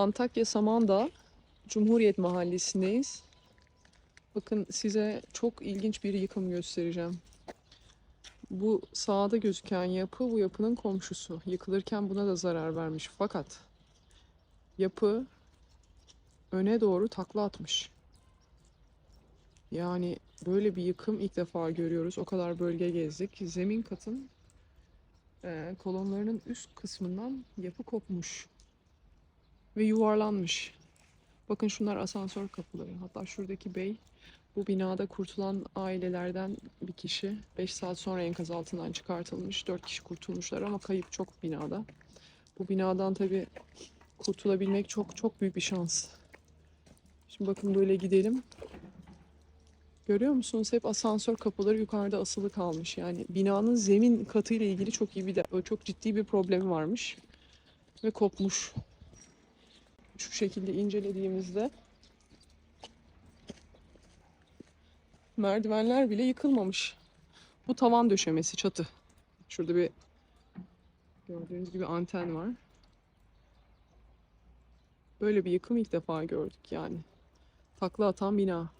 Antakya Samandağ Cumhuriyet Mahallesi'ndeyiz. Bakın size çok ilginç bir yıkım göstereceğim. Bu sağda gözüken yapı bu yapının komşusu. Yıkılırken buna da zarar vermiş. Fakat yapı öne doğru takla atmış. Yani böyle bir yıkım ilk defa görüyoruz. O kadar bölge gezdik. Zemin katın eee, kolonlarının üst kısmından yapı kopmuş ve yuvarlanmış. Bakın şunlar asansör kapıları. Hatta şuradaki bey bu binada kurtulan ailelerden bir kişi. 5 saat sonra enkaz altından çıkartılmış. 4 kişi kurtulmuşlar ama kayıp çok binada. Bu binadan tabii kurtulabilmek çok çok büyük bir şans. Şimdi bakın böyle gidelim. Görüyor musunuz? Hep asansör kapıları yukarıda asılı kalmış. Yani binanın zemin katıyla ilgili çok iyi bir de çok ciddi bir problemi varmış ve kopmuş. Şekilde incelediğimizde merdivenler bile yıkılmamış. Bu tavan döşemesi çatı. Şurada bir gördüğünüz gibi anten var. Böyle bir yıkım ilk defa gördük yani. Takla atan bina.